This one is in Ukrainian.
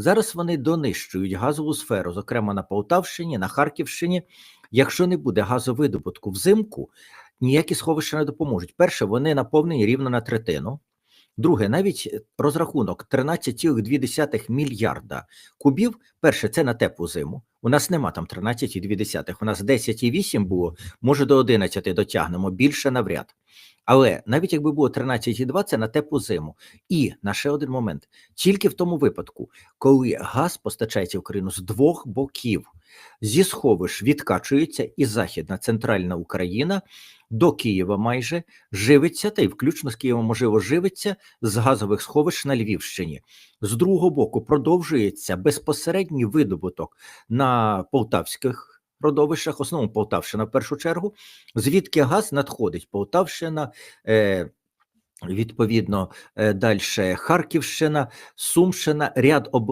Зараз вони донищують газову сферу, зокрема на Полтавщині, на Харківщині. Якщо не буде газовидобутку взимку, ніякі сховища не допоможуть. Перше, вони наповнені рівно на третину. Друге, навіть розрахунок 13,2 мільярда кубів. Перше, це на теплу зиму. У нас нема там 13,2, у нас 10,8 було, може до 11 дотягнемо, більше навряд. Але навіть якби було 13,2, це на теплу зиму. І на ще один момент: тільки в тому випадку, коли газ постачається в Україну з двох боків, зі сховищ відкачується і Західна центральна Україна до Києва майже живиться, та й включно з Києвом, можливо, живиться з газових сховищ на Львівщині. З другого боку, продовжується безпосередній видобуток на полтавських родовищах, основному Полтавщина в першу чергу, звідки газ надходить Полтавщина. Е, Відповідно, далі Харківщина, Сумщина, ряд об